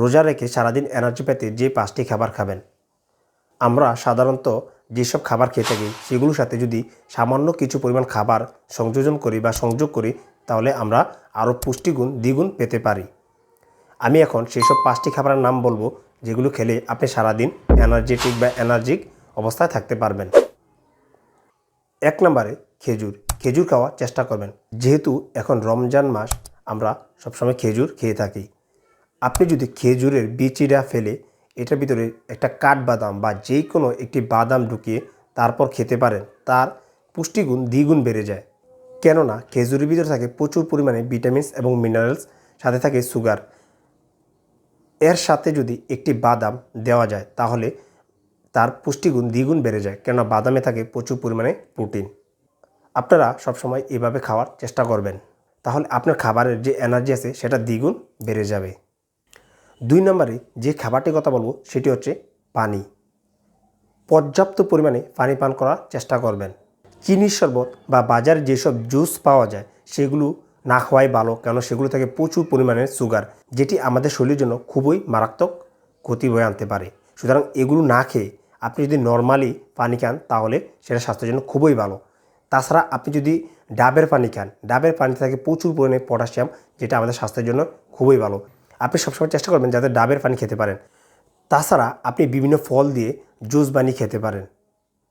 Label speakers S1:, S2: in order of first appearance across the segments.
S1: রোজা রেখে সারাদিন এনার্জি পেতে যে পাঁচটি খাবার খাবেন। আমরা সাধারণত যেসব খাবার খেয়ে থাকি, সেগুলোর সাথে যদি সামান্য কিছু পরিমাণ খাবার সংযোজন করি বা সংযোগ করি, তাহলে আমরা আরও পুষ্টিগুণ দ্বিগুণ পেতে পারি। আমি এখন সেই সব পাঁচটি খাবারের নাম বলব, যেগুলো খেলে আপনি সারাদিন এনার্জেটিক বা এনার্জিক অবস্থায় থাকতে পারবেন। এক নম্বরে খেজুর। খেজুর খাওয়ার চেষ্টা করবেন। যেহেতু এখন রমজান মাস, আমরা সবসময় খেজুর খেয়ে থাকি। আপনি যদি খেজুরের বিচিটা ফেলে এটার ভিতরে একটা কাঠবাদাম বা যে কোনো একটি বাদাম ঢুকিয়ে তারপর খেতে পারেন, তার পুষ্টিগুণ দ্বিগুণ বেড়ে যায়। কেননা খেজুরের ভিতরে থাকে প্রচুর পরিমাণে ভিটামিনস এবং মিনারেলস, সাথে থাকে সুগার। এর সাথে যদি একটি বাদাম দেওয়া যায়, তাহলে তার পুষ্টিগুণ দ্বিগুণ বেড়ে যায়, কেননা বাদামে থাকে প্রচুর পরিমাণে প্রোটিন। আপনারা সবসময় এভাবে খাওয়ার চেষ্টা করবেন। তাহলে আপনার খাবারের যে এনার্জি আছে, সেটা দ্বিগুণ বেড়ে যাবে। দুই নম্বরে যে খাবারটির কথা বলব, সেটি হচ্ছে পানি। পর্যাপ্ত পরিমাণে পানি পান করার চেষ্টা করবেন। চিনির শরবত বা বাজারে যেসব জুস পাওয়া যায়, সেগুলো না খাওয়াই ভালো কেন সেগুলো থেকে প্রচুর পরিমাণে সুগার, যেটি আমাদের শরীরের জন্য খুবই মারাত্মক ক্ষতি বয়ে আনতে পারে। সুতরাং এগুলো না খেয়ে আপনি যদি নর্মালি পানি খান, তাহলে সেটা স্বাস্থ্যের জন্য খুবই ভালো। তাছাড়া আপনি যদি ডাবের পানি খান, ডাবের পানিতে থাকে প্রচুর পরিমাণে পটাশিয়াম, যেটা আমাদের স্বাস্থ্যের জন্য খুবই ভালো। আপনি সবসময় চেষ্টা করবেন যাতে ডাবের পানি খেতে পারেন। তাছাড়া আপনি বিভিন্ন ফল দিয়ে জুস বানিয়ে খেতে পারেন।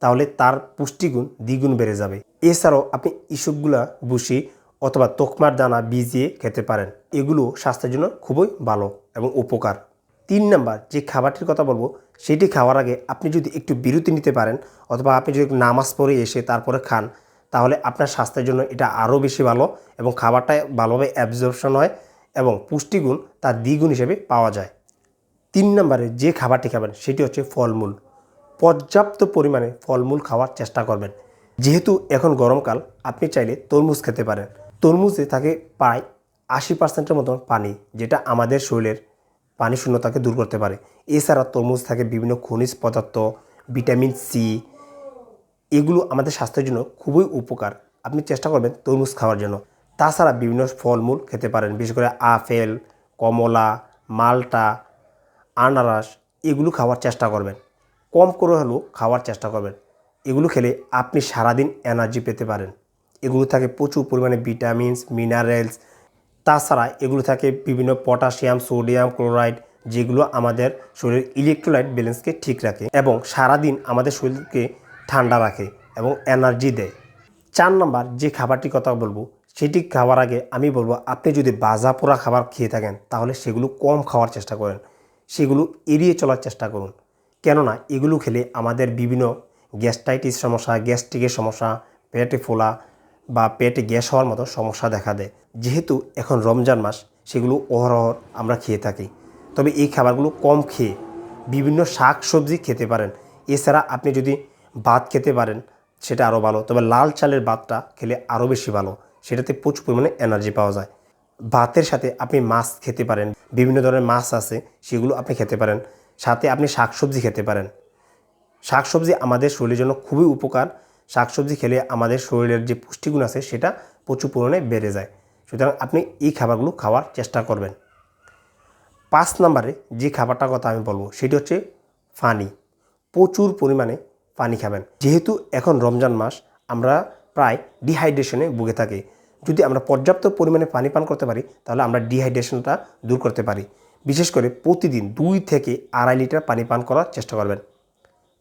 S1: তাহলে তার পুষ্টিগুণ, দ্বিগুণ বেড়ে যাবে। এছাড়াও আপনি ইসবগুলা বুসি অথবা তোকমার দানা ভিজিয়ে খেতে পারেন। এগুলো স্বাস্থ্যের জন্য খুবই ভালো এবং উপকার। তিন নাম্বার, যে খাবারটির কথা বলব, সেটি খাওয়ার আগে আপনি যদি একটু বিরতি নিতে পারেন অথবা আপনি যদি নামাজ পড়ে এসে তারপরে খান, তাহলে আপনার স্বাস্থ্যের জন্য এটা আরও বেশি ভালো এবং খাবারটা ভালোভাবে অ্যাবজর্পশন হয়। এবং পুষ্টিগুণ তার দ্বিগুণ হিসেবে পাওয়া যায়। তিন নম্বরে যে খাবারটি খাবেন, সেটি হচ্ছে ফলমূল। পর্যাপ্ত পরিমাণে ফলমূল খাওয়ার চেষ্টা করবেন। যেহেতু এখন গরমকাল, আপনি চাইলে তরমুজ খেতে পারেন। তরমুজে থাকে প্রায় আশি পার্সেন্টের মতন পানি, যেটা আমাদের শরীরের পানি শূন্যতাকে দূর করতে পারে। এছাড়া তরমুজ থাকে বিভিন্ন খনিজ পদার্থ, ভিটামিন সি। এগুলো আমাদের স্বাস্থ্যের জন্য খুবই উপকার। আপনি চেষ্টা করবেন তরমুজ খাওয়ার জন্য। তাছাড়া বিভিন্ন ফলমূল খেতে পারেন, বিশেষ করে আপেল, কমলা, মালটা, আনারস, এগুলো খাওয়ার চেষ্টা করবেন। কম করে হলেও খাওয়ার চেষ্টা করবেন। এগুলো খেলে আপনি সারাদিন এনার্জি পেতে পারেন। এগুলো থাকে প্রচুর পরিমাণে ভিটামিনস, মিনারেলস। তাছাড়া এগুলো থাকে বিভিন্ন পটাশিয়াম, সোডিয়াম, ক্লোরাইড, যেগুলো আমাদের শরীরের ইলেকট্রোলাইট ব্যালেন্সকে ঠিক রাখে এবং সারাদিন আমাদের শরীরকে ঠান্ডা রাখে এবং এনার্জি দেয়। চার নাম্বার যে খাবারটির কথা বলব সেটি খাওয়ার আগে আমি বলব, আপনি যদি বাজা পোড়া খাবার খেয়ে থাকেন, তাহলে সেগুলো কম খাওয়ার চেষ্টা করেন। সেগুলো এড়িয়ে চলার চেষ্টা করুন। কেননা এগুলো খেলে আমাদের বিভিন্ন গ্যাস্ট্রাইটিস সমস্যা, গ্যাস্ট্রিকের সমস্যা, পেটে ফোলা বা পেটে গ্যাস হওয়ার মতো সমস্যা দেখা দেয়। যেহেতু এখন রমজান মাস, সেগুলো অহরহ আমরা খেয়ে থাকি। তবে এই খাবারগুলো কম খেয়ে বিভিন্ন শাক সবজি খেতে পারেন। এছাড়া আপনি যদি ভাত খেতে পারেন, সেটা আরও ভালো। তবে লাল চালের ভাতটা খেলে আরও বেশি ভালো। সেটাতে প্রচুর পরিমাণে এনার্জি পাওয়া যায়। ভাতের সাথে আপনি মাছ খেতে পারেন, বিভিন্ন ধরনের মাছ আছে, সেগুলো আপনি খেতে পারেন। সাথে আপনি শাকসবজি খেতে পারেন। শাকসবজি আমাদের শরীরের জন্য খুবই উপকার। শাকসবজি খেলে আমাদের শরীরের যে পুষ্টিগুণ আছে, সেটা প্রচুর পরিমাণে বেড়ে যায়। সুতরাং আপনি এই খাবারগুলো খাওয়ার চেষ্টা করবেন। পাঁচ নম্বরে যে খাবারটার কথা আমি বলব, সেটি হচ্ছে পানি প্রচুর পরিমাণে পানি খাবেন। যেহেতু এখন রমজান মাস, আমরা প্রায় ডিহাইড্রেশনে ভুগে থাকে। যদি আমরা পর্যাপ্ত পরিমাণে পানি পান করতে পারি, তাহলে আমরা ডিহাইড্রেশনটা দূর করতে পারি। বিশেষ করে প্রতিদিন দুই থেকে আড়াই লিটার পানি পান করার চেষ্টা করবেন।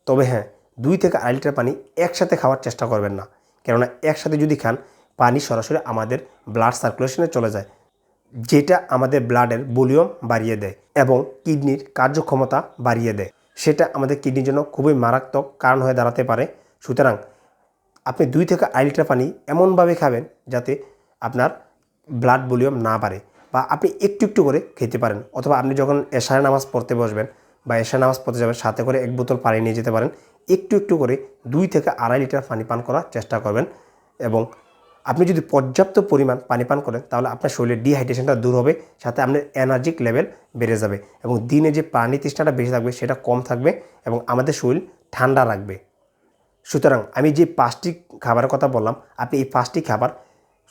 S1: তবে হ্যাঁ দুই থেকে আড়াই লিটার পানি একসাথে খাওয়ার চেষ্টা করবেন না। কেননা একসাথে যদি খান, পানি সরাসরি আমাদের ব্লাড সার্কুলেশনে চলে যায়, যেটা আমাদের ব্লাডের ভলিউম বাড়িয়ে দেয় এবং কিডনির কার্যক্ষমতা বাড়িয়ে দেয়। সেটা আমাদের কিডনির জন্য খুবই মারাত্মক কারণ হয়ে দাঁড়াতে পারে। সুতরাং আপনি দুই থেকে আড়াই লিটার পানি এমনভাবে খাবেন যাতে আপনার ব্লাড ভলিউম না বাড়ে বা আপনি একটু একটু করে খেতে পারেন। অথবা আপনি যখন এশার নামাজ পড়তে বসবেন বা এশার নামাজ পড়তে যাবেন, সাথে করে এক বোতল পানি নিয়ে যেতে পারেন। একটু একটু করে দুই থেকে আড়াই লিটার পানি পান করার চেষ্টা করবেন এবং আপনি যদি পর্যাপ্ত পরিমাণ পানি পান করেন, তাহলে আপনার শরীরের ডিহাইড্রেশনটা দূর হবে, সাথে আপনার এনার্জিক লেভেল বেড়ে যাবে এবং দিনে যে পানি তৃষ্ণাটা বেশি থাকবে, সেটা কম থাকবে এবং আমাদের শরীর ঠান্ডা রাখবে। সুতরাং আমি যে পাঁচটি খাবারের কথা বললাম, আপনি এই পাঁচটি খাবার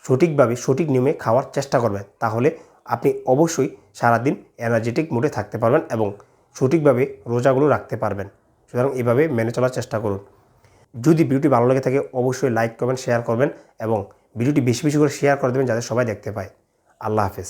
S1: সঠিকভাবে, সঠিক নিয়মে খাওয়ার চেষ্টা করবেন। তাহলে আপনি অবশ্যই সারাদিন এনার্জেটিক মুডে থাকতে পারবেন এবং সঠিকভাবে রোজাগুলো রাখতে পারবেন। সুতরাং এভাবে মেনে চলার চেষ্টা করুন। যদি ভিডিওটি ভালো লেগে থাকে, অবশ্যই লাইক করবেন শেয়ার করবেন এবং ভিডিওটি বেশি বেশি করে শেয়ার করে দেবেন যাতে সবাই দেখতে পায়। আল্লাহ হাফেজ।